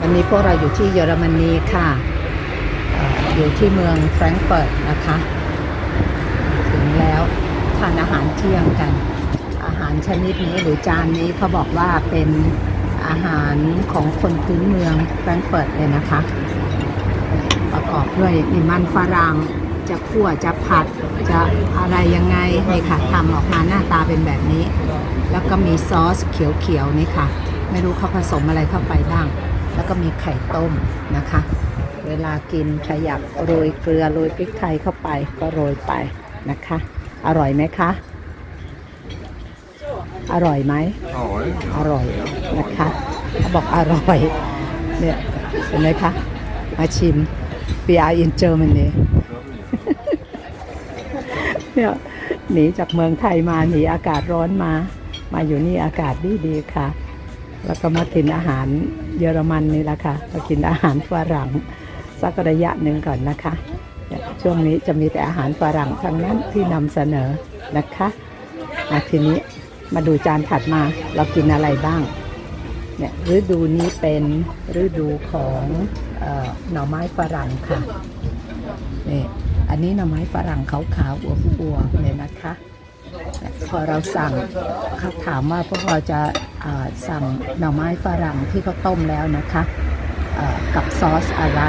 วันนี้พวกเราอยู่ที่เยอรมนีค่ะเอ่ออยู่ที่เมืองแฟรงก์เฟิร์ตนะคะ ถึงแล้วทานอาหารเที่ยงกัน อาหารชนิดนี้หรือจานนี้เขาบอกว่าเป็นอาหารของคนพื้นเมืองแฟรงก์เฟิร์ตเลยนะคะ ประกอบด้วยมีมันฝรั่งจะคั่วจะผัดจะอะไรยังไงนี่ค่ะทำออกมาหน้าตาเป็นแบบนี้ แล้วก็มีซอสเขียวๆนี่ค่ะ ไม่รู้เขาผสมอะไรเข้าไปบ้าง แล้วก็มีไข่ต้มนะคะ เวลากินใครอยากโรยเกลือโรยพริกไทยเข้าไปก็โรยไปนะคะ อร่อยไหมคะ อร่อยไหม Jawohl. อร่อยนะคะเขาบอกอร่อยเนี่ยเห็นไหมคะมาชิม We are in Germany เนี่ยหนีจากเมืองไทยมาหนีอากาศร้อนมา มาอยู่นี่อากาศดีๆค่ะ แล้วก็มากินอาหารเยอรมันนี่แหละค่ะมากินอาหารฝรั่งสักระยะหนึ่งก่อนนะคะ ช่วงนี้จะมีแต่อาหารฝรั่งทั้งนั้นที่นำเสนอนะคะมาทีนี้มาดูจานถัดมาเรากินอะไรบ้าง เนี่ยฤดูนี้เป็นฤดูของออหน่อไม้ฝรั่งค่ะนี่อันนี้หน่อไม้ฝรั่งขาวๆอวบๆเนี่ยนะคะ พอเราสั่งเขาถามว่าพวกเราจะ สั่งหน่อไม้ฝรั่งที่เขาต้มแล้วนะคะกับซอสอะไร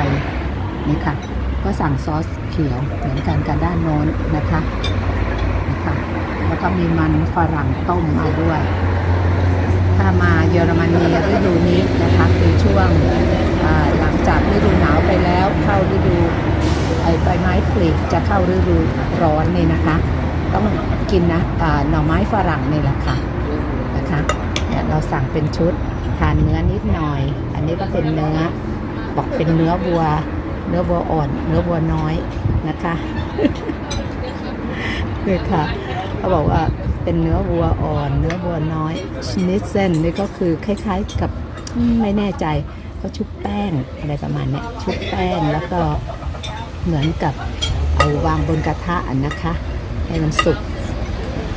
นี่ค่ะก็สั่งซอสเขียวเหมือนกันกับด้านโน้นนะคะนะคะแล้วก็มีมันฝรั่งต้มมาด้วย ถ้ามาเยอรมนีฤดูนี้นะคะคือช่วงหลังจากฤดูหนาวไปแล้วเข้าฤดูไอใบไม้ผลิจะเข้าฤดูร้อนนี่นะคะ ต้องกินนะหน่อไม้ฝรั่งนี่แหละค่ะนะคะ เนี่ยเราสั่งเป็นชุดทานเนื้อนิดหน่อย อันนี้ก็เป็นเนื้อบอกเป็นเนื้อวัว เนื้อวัวอ่อน เนื้อวัวน้อยนะคะนี่ค่ะเขาบอกว่าเป็นเนื้อวัวอ่อน เนื้อวัวน้อยชนิดเส้นนี่ก็คือคล้ายๆกับไม่แน่ใจเขาชุบแป้งอะไรประมาณเนี้ยชุบแป้งแล้วก็เหมือนกับเอาวางบนกระทะอะนะคะ ให้มันสุก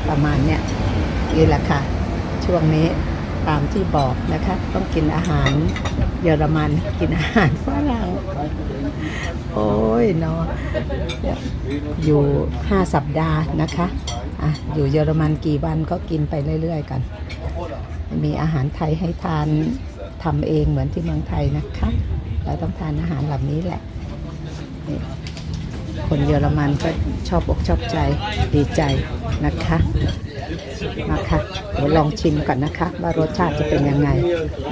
ประมาณเนี้ยนี่แหละค่ะ ช่วงนี้ตามที่บอกนะคะ ต้องกินอาหารเยอรมันกินอาหารฝรั่งโอ้ยเนาะอยู่ 5 สัปดาห์นะคะอะอยู่เยอรมันกี่วันก็กินไปเรื่อยๆกัน มีอาหารไทยให้ทานทำเองเหมือนที่เมืองไทยนะคะ เราต้องทานอาหารเหล่านี้แหละ คนเยอรมันก็ชอบอกชอบใจดีใจนะคะนะคะเดี๋ยวลองชิมก่อนนะคะ ว่ารสชาติจะเป็นยังไง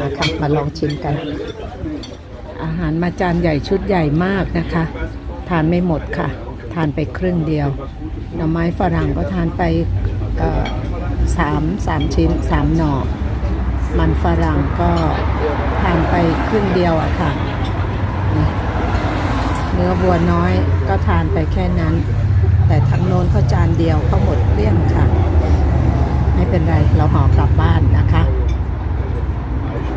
นะคะมาลองชิมกัน อาหารมาจานใหญ่ชุดใหญ่มากนะคะ ทานไม่หมดค่ะ ทานไปครึ่งเดียวหน่อไม้ฝรั่งก็ทานไปสามสามชิ้นสามหน่อ มันฝรั่งก็ทานไปครึ่งเดียวอะค่ะ เนื้อวัวน้อยก็ทานไปแค่นั้น แต่ทั้งโน้นเขาจานเดียวเขาหมดเลี้ยงค่ะ ไม่เป็นไรเราห่อกลับบ้านนะคะ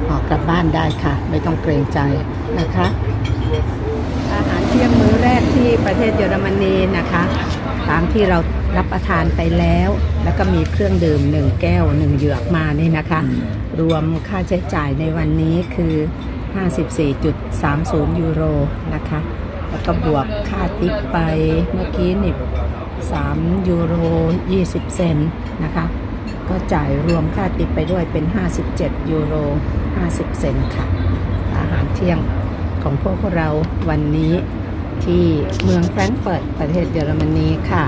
ออกกลับบ้านได้ค่ะ ไม่ต้องเกรงใจนะคะ อาหารเที่ยงมื้อแรกที่ประเทศเยอรมนีนะคะ ตามที่เรารับประทานไปแล้ว แล้วก็มีเครื่องดื่มหนึ่งแก้วหนึ่งเหยือกมานี่นะคะ รวมค่าใช้จ่ายในวันนี้คือ 54.30 ยูโรนะคะ แล้วก็บวกค่าทิปไปเมื่อกี้นี่3ยูโร20เซนนะคะ ก็จ่ายรวมค่าติปไปด้วยเป็น 57 ยูโร 50 เซนค่ะ อาหารเที่ยงของพวกเราวันนี้ที่เมืองแฟรงก์เฟิร์ตประเทศเยอรมนีค่ะ